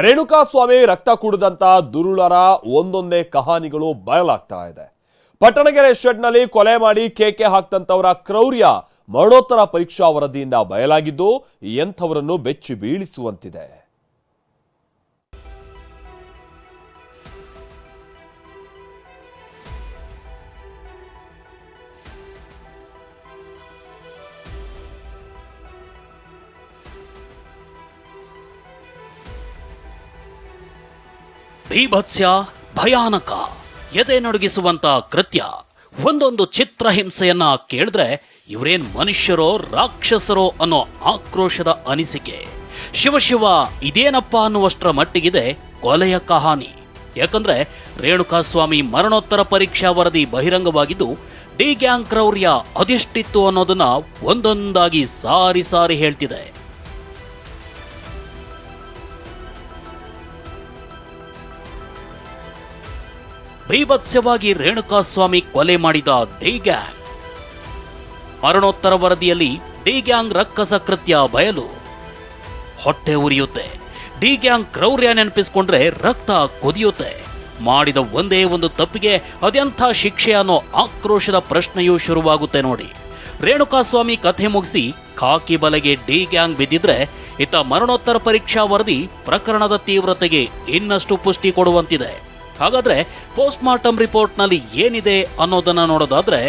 ರೇಣುಕಾಸ್ವಾಮಿ ರಕ್ತ ಕುಡಿದಂತ ದುರುಳರ ಒಂದೊಂದೇ ಕಹಾನಿಗಳು ಬಯಲಾಗ್ತಾ ಇದೆ. ಪಟ್ಟಣಗೆರೆ ಶೆಡ್ನಲ್ಲಿ ಕೊಲೆ ಮಾಡಿ ಕೇಕೆ ಹಾಕ್ತಂತವರ ಕ್ರೌರ್ಯ ಮರಣೋತ್ತರ ಪರೀಕ್ಷಾ ವರದಿಯಿಂದ ಬಯಲಾಗಿದ್ದು ಎಂಥವರನ್ನು ಬೆಚ್ಚಿ ಬೀಳಿಸುವಂತಿದೆ. ಬೀಭತ್ಸ್ಯ, ಭಯಾನಕ ಎದೆ ನಡುಗಿಸುವಂತ ಕೃತ್ಯ. ಒಂದೊಂದು ಚಿತ್ರಹಿಂಸೆಯನ್ನ ಕೇಳಿದ್ರೆ ಇವರೇನ್ ಮನುಷ್ಯರೋ, ರಾಕ್ಷಸರೋ ಅನ್ನೋ ಆಕ್ರೋಶದ ಅನಿಸಿಕೆ. ಶಿವಶಿವ ಇದೇನಪ್ಪ ಅನ್ನುವಷ್ಟರ ಮಟ್ಟಿಗಿದೆ ಕೊಲೆಯ ಕಹಾನಿ. ಯಾಕಂದ್ರೆ ರೇಣುಕಾಸ್ವಾಮಿ ಮರಣೋತ್ತರ ಪರೀಕ್ಷಾ ವರದಿ ಬಹಿರಂಗವಾಗಿದ್ದು, ಡಿ ಗ್ಯಾಂಗ್ ಕ್ರೌರ್ಯ ಅದೆಷ್ಟಿತ್ತು ಅನ್ನೋದನ್ನ ಒಂದೊಂದಾಗಿ ಸಾರಿ ಸಾರಿ ಹೇಳ್ತಿದೆ. ಭೀಭತ್ಸ್ಯವಾಗಿ ರೇಣುಕಾಸ್ವಾಮಿ ಕೊಲೆ ಮಾಡಿದ ಡಿ ಗ್ಯಾಂಗ್ ಮರಣೋತ್ತರ ವರದಿಯಲ್ಲಿ ಡಿ ಗ್ಯಾಂಗ್ ರಕ್ಕಸ ಕೃತ್ಯ ಬಯಲು. ಹೊಟ್ಟೆ ಉರಿಯುತ್ತೆ. ಡಿ ಗ್ಯಾಂಗ್ ಕ್ರೌರ್ಯ ನೆನಪಿಸಿಕೊಂಡ್ರೆ ರಕ್ತ ಕುದಿಯುತ್ತೆ. ಮಾಡಿದ ಒಂದೇ ಒಂದು ತಪ್ಪಿಗೆ ಅದೆಂಥ ಶಿಕ್ಷೆ ಅನ್ನೋ ಆಕ್ರೋಶದ ಪ್ರಶ್ನೆಯೂ ಶುರುವಾಗುತ್ತೆ ನೋಡಿ. ರೇಣುಕಾಸ್ವಾಮಿ ಕಥೆ ಮುಗಿಸಿ ಖಾಕಿ ಬಲೆಗೆ ಡಿ ಗ್ಯಾಂಗ್ ಬಿದ್ದಿದ್ರೆ ಇತ್ತ ಮರಣೋತ್ತರ ಪರೀಕ್ಷಾ ವರದಿ ಪ್ರಕರಣದ ತೀವ್ರತೆಗೆ ಇನ್ನಷ್ಟು ಪುಷ್ಟಿ ಕೊಡುವಂತಿದೆ. ಹಾಗಾದ್ರೆ ಪೋಸ್ಟ್ ಮಾರ್ಟಮ್ ರಿಪೋರ್ಟ್ನಲ್ಲಿ ಏನಿದೆ ಅನ್ನೋದನ್ನ ನೋಡೋದಾದ್ರೆ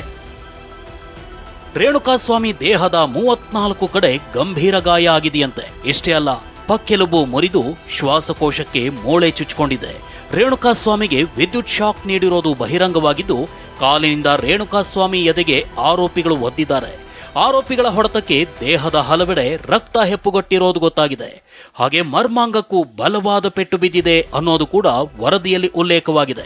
ರೇಣುಕಾಸ್ವಾಮಿ ದೇಹದ ಮೂವತ್ನಾಲ್ಕು ಕಡೆ ಗಂಭೀರ ಗಾಯ ಆಗಿದೆಯಂತೆ. ಇಷ್ಟೇ ಅಲ್ಲ, ಪಕ್ಕೆಲುಬು ಮುರಿದು ಶ್ವಾಸಕೋಶಕ್ಕೆ ಮೂಳೆ ಚುಚ್ಕೊಂಡಿದೆ. ರೇಣುಕಾಸ್ವಾಮಿಗೆ ವಿದ್ಯುತ್ ಶಾಕ್ ನೀಡಿರೋದು ಬಹಿರಂಗವಾಗಿದ್ದು, ಕಾಲಿನಿಂದ ರೇಣುಕಾಸ್ವಾಮಿ ಎದೆಗೆ ಆರೋಪಿಗಳು ಒದ್ದಿದ್ದಾರೆ. ಆರೋಪಿಗಳ ಹೊಡೆತಕ್ಕೆ ದೇಹದ ಹಲವೆಡೆ ರಕ್ತ ಹೆಪ್ಪುಗಟ್ಟಿರೋದು ಗೊತ್ತಾಗಿದೆ. ಹಾಗೆ ಮರ್ಮಾಂಗಕ್ಕೂ ಬಲವಾದ ಪೆಟ್ಟು ಬಿದ್ದಿದೆ ಅನ್ನೋದು ಕೂಡ ವರದಿಯಲ್ಲಿ ಉಲ್ಲೇಖವಾಗಿದೆ.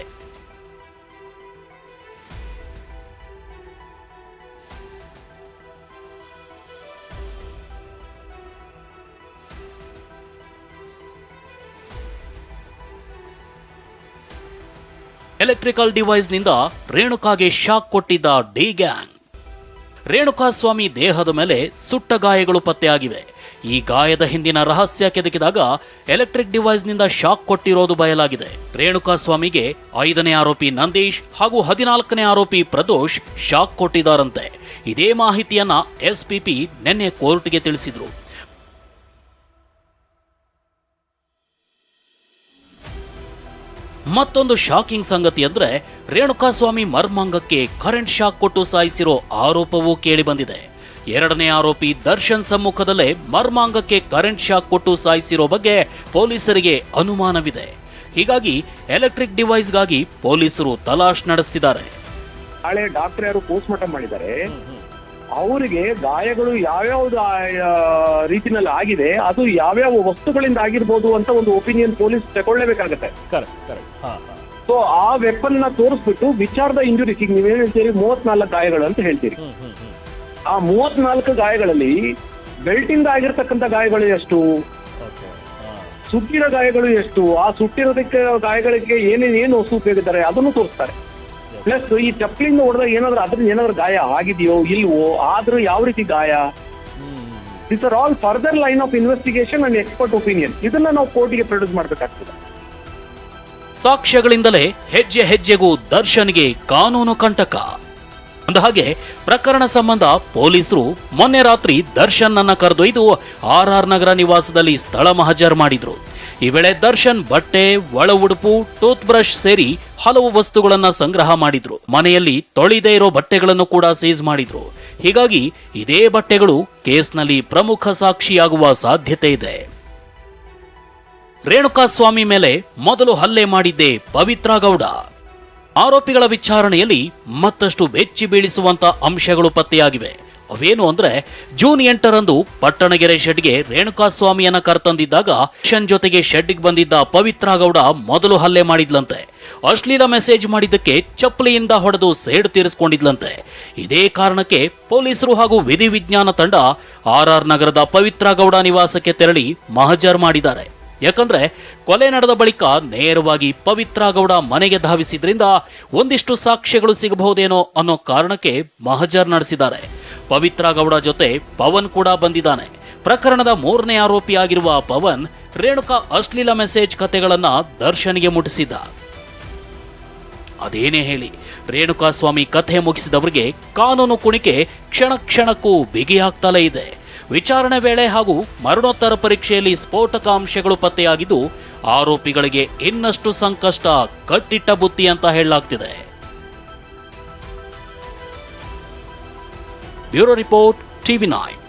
ಎಲೆಕ್ಟ್ರಿಕಲ್ ಡಿವೈಸ್ನಿಂದ ರೇಣುಕಾಗೆ ಶಾಕ್ ಕೊಟ್ಟಿದ್ದ ಡಿ ಗ್ಯಾಂಗ್. ರೇಣುಕಾಸ್ವಾಮಿ ದೇಹದ ಮೇಲೆ ಸುಟ್ಟ ಗಾಯಗಳು ಪತ್ತೆಯಾಗಿವೆ. ಈ ಗಾಯದ ಹಿಂದಿನ ರಹಸ್ಯ ಕೆದಕಿದಾಗ ಎಲೆಕ್ಟ್ರಿಕ್ ಡಿವೈಸ್ನಿಂದ ಶಾಕ್ ಕೊಟ್ಟಿರೋದು ಬಯಲಾಗಿದೆ. ರೇಣುಕಾಸ್ವಾಮಿಗೆ ಐದನೇ ಆರೋಪಿ ನಂದೀಶ್ ಹಾಗೂ ಹದಿನಾಲ್ಕನೇ ಆರೋಪಿ ಪ್ರದೋಷ್ ಶಾಕ್ ಕೊಟ್ಟಿದ್ದಾರಂತೆ. ಇದೇ ಮಾಹಿತಿಯನ್ನ ಎಸ್ಪಿಪಿ ನಿನ್ನೆ ಕೋರ್ಟ್ಗೆ ತಿಳಿಸಿದ್ರು. ಮತ್ತೊಂದು ಶಾಕಿಂಗ್ ಸಂಗತಿ ಅಂದ್ರೆ ರೇಣುಕಾಸ್ವಾಮಿ ಮರ್ಮಾಂಗಕ್ಕೆ ಕರೆಂಟ್ ಶಾಕ್ ಕೊಟ್ಟು ಸಾಯಿಸಿರೋ ಆರೋಪವೂ ಕೇಳಿಬಂದಿದೆ. ಎರಡನೇ ಆರೋಪಿ ದರ್ಶನ್ ಸಮ್ಮುಖದಲ್ಲೇ ಮರ್ಮಾಂಗಕ್ಕೆ ಕರೆಂಟ್ ಶಾಕ್ ಕೊಟ್ಟು ಸಾಯಿಸಿರೋ ಬಗ್ಗೆ ಪೊಲೀಸರಿಗೆ ಅನುಮಾನವಿದೆ. ಹೀಗಾಗಿ ಎಲೆಕ್ಟ್ರಿಕ್ ಡಿವೈಸ್ಗಾಗಿ ಪೊಲೀಸರು ತಲಾಶ್ ನಡೆಸ್ತಿದ್ದಾರೆ. ನಾಳೆ ಡಾಕ್ಟರ್ ಯಾರು ಪೋಸ್ಟ್ ಮಾರ್ಟಮ್ ಮಾಡಿದ್ದಾರೆ ಅವರಿಗೆ ಗಾಯಗಳು ಯಾವ್ಯಾವ್ದು ರೀತಿನಲ್ಲಿ ಆಗಿದೆ ಅದು ಯಾವ್ಯಾವ ವಸ್ತುಗಳಿಂದ ಆಗಿರ್ಬೋದು ಅಂತ ಒಂದು ಒಪಿನಿಯನ್ ಪೊಲೀಸ್ ತಗೊಳ್ಳೇಬೇಕಾಗತ್ತೆ. ಸೊ ಆ ವೆಪನ್ನ ತೋರಿಸ್ಬಿಟ್ಟು ವಿಚಾರದ ಇಂಜುರೀಸ್ ಈಗ ನೀವೇನ್ ಹೇಳ್ತೀರಿ ಮೂವತ್ನಾಲ್ಕು ಗಾಯಗಳು ಅಂತ ಹೇಳ್ತೀರಿ. ಆ ಮೂವತ್ನಾಲ್ಕು ಗಾಯಗಳಲ್ಲಿ ಬೆಲ್ಟಿಂದ ಇಂದ ಆಗಿರ್ತಕ್ಕಂಥ ಗಾಯಗಳು ಎಷ್ಟು? ಸುಟ್ಟಿರೋ ಗಾಯಗಳು ಎಷ್ಟು? ಆ ಸುಟ್ಟಿರೋದಕ್ಕೆ ಗಾಯಗಳಿಗೆ ಏನೇನೇನು ಏನು ವಸ್ತು ಉಪಯೋಗಿದ್ದಾರೆ ಅದನ್ನು ತೋರಿಸ್ತಾರೆ. ಪ್ಲಸ್ ಈ ಚಪ್ಪಲಿಂದ ಹೊಡೆದಾಗ ಏನಾದ್ರೂ ಅದ್ರಿಂದ ಏನಾದ್ರು ಗಾಯ ಆಗಿದೆಯೋ ಇಲ್ವೋ ಆದ್ರೂ ಯಾವ ರೀತಿ ಗಾಯ? This are all further line of investigation and expert opinion ಇದನ್ನ ನಾವು ಕೋರ್ಟಿಗೆ ಪ್ರೊಡ್ಯೂಸ್ ಮಾಡಬೇಕಾಗ್ತದೆ. ಸಾಕ್ಷ್ಯಗಳಿಂದಲೇ ಹೆಜ್ಜೆ ಹೆಜ್ಜೆಗೂ ದರ್ಶನ್ಗೆ ಕಾನೂನು ಕಂಟಕ. ಅಂದಹಾಗೆ ಪ್ರಕರಣ ಸಂಬಂಧ ಪೊಲೀಸರು ಮೊನ್ನೆ ರಾತ್ರಿ ದರ್ಶನ್ ಅನ್ನ ಕರೆದೊಯ್ದು ಆರ್ ಆರ್ ನಗರ ನಿವಾಸದಲ್ಲಿ ಸ್ಥಳ ಮಹಜರ್ ಮಾಡಿದ್ರು. ಈ ವೇಳೆ ದರ್ಶನ್, ಬಟ್ಟೆ ಒಳ ಉಡುಪು ಟೂತ್ ಬ್ರಷ್ ಸೇರಿ ಹಲವು ವಸ್ತುಗಳನ್ನ ಸಂಗ್ರಹ ಮಾಡಿದ್ರು. ಮನೆಯಲ್ಲಿ ತೊಳಿದೇ ಇರೋ ಬಟ್ಟೆಗಳನ್ನು ಕೂಡ ಸೀಸ್ ಮಾಡಿದ್ರು. ಹೀಗಾಗಿ ಇದೇ ಬಟ್ಟೆಗಳು ಕೇಸ್ನಲ್ಲಿ ಪ್ರಮುಖ ಸಾಕ್ಷಿಯಾಗುವ ಸಾಧ್ಯತೆ ಇದೆ. ರೇಣುಕಾಸ್ವಾಮಿ ಮೇಲೆ ಮೊದಲು ಹಲ್ಲೆ ಮಾಡಿದ್ದೆ ಪವಿತ್ರ ಗೌಡ. ಆರೋಪಿಗಳ ವಿಚಾರಣೆಯಲ್ಲಿ ಮತ್ತಷ್ಟು ಬೆಚ್ಚಿ ಬೀಳಿಸುವಂತ ಅಂಶಗಳು ಪತ್ತೆಯಾಗಿವೆ. ಅವೇನು ಅಂದ್ರೆ ಜೂನ್ ಎಂಟರಂದು ಪಟ್ಟಣಗೆರೆ ಶೆಡ್ಗೆ ರೇಣುಕಾಸ್ವಾಮಿಯನ್ನ ಕರ್ತಂದಿದ್ದಾಗ ಕಿಶನ್ ಜೊತೆಗೆ ಶೆಡ್ಗೆ ಬಂದಿದ್ದ ಪವಿತ್ರ ಗೌಡ ಮೊದಲು ಹಲ್ಲೆ ಮಾಡಿದ್ಲಂತೆ. ಅಶ್ಲೀಲ ಮೆಸೇಜ್ ಮಾಡಿದ್ದಕ್ಕೆ ಚಪ್ಪಲಿಯಿಂದ ಹೊಡೆದು ಸೇಡು ತೀರಿಸಿಕೊಂಡಿದ್ಲಂತೆ. ಇದೇ ಕಾರಣಕ್ಕೆ ಪೊಲೀಸರು ಹಾಗೂ ವಿಧಿವಿಜ್ಞಾನ ತಂಡ ಆರ್ ಆರ್ ನಗರದ ಪವಿತ್ರ ಗೌಡ ನಿವಾಸಕ್ಕೆ ತೆರಳಿ ಮಹಜರ್ ಮಾಡಿದ್ದಾರೆ. ಯಾಕಂದ್ರೆ ಕೊಲೆ ನಡೆದ ಬಳಿಕ ನೇರವಾಗಿ ಪವಿತ್ರ ಗೌಡ ಮನೆಗೆ ಧಾವಿಸಿದ್ರಿಂದ ಒಂದಿಷ್ಟು ಸಾಕ್ಷ್ಯಗಳು ಸಿಗಬಹುದೇನೋ ಅನ್ನೋ ಕಾರಣಕ್ಕೆ ಮಹಜರ್ ನಡೆಸಿದ್ದಾರೆ. ಪವಿತ್ರ ಗೌಡ ಜೊತೆ ಪವನ್ ಕೂಡ ಬಂದಿದ್ದಾನೆ. ಪ್ರಕರಣದ ಮೂರನೇ ಆರೋಪಿಯಾಗಿರುವ ಪವನ್, ರೇಣುಕಾ ಅಶ್ಲೀಲ ಮೆಸೇಜ್ ಕತೆಗಳನ್ನ ದರ್ಶನ್ಗೆ ಮುಟ್ಟಿಸಿದ್ದ. ಅದೇನೇ ಹೇಳಿ, ರೇಣುಕಾ ಸ್ವಾಮಿ ಕಥೆ ಮುಗಿಸಿದವರಿಗೆ ಕಾನೂನು ಕುಣಿಕೆ ಕ್ಷಣ ಕ್ಷಣಕ್ಕೂ ಬಿಗಿಯಾಗ್ತಲೇ ಇದೆ. ವಿಚಾರಣೆ ವೇಳೆ ಹಾಗೂ ಮರಣೋತ್ತರ ಪರೀಕ್ಷೆಯಲ್ಲಿ ಸ್ಫೋಟಕ ಅಂಶಗಳು ಪತ್ತೆಯಾಗಿದ್ದು, ಆರೋಪಿಗಳಿಗೆ ಇನ್ನಷ್ಟು ಸಂಕಷ್ಟ, ಕಟ್ಟಿಟ್ಟ ಬುತ್ತಿ ಅಂತ ಹೇಳಲಾಗ್ತಿದೆ. Bureau Report, TV9.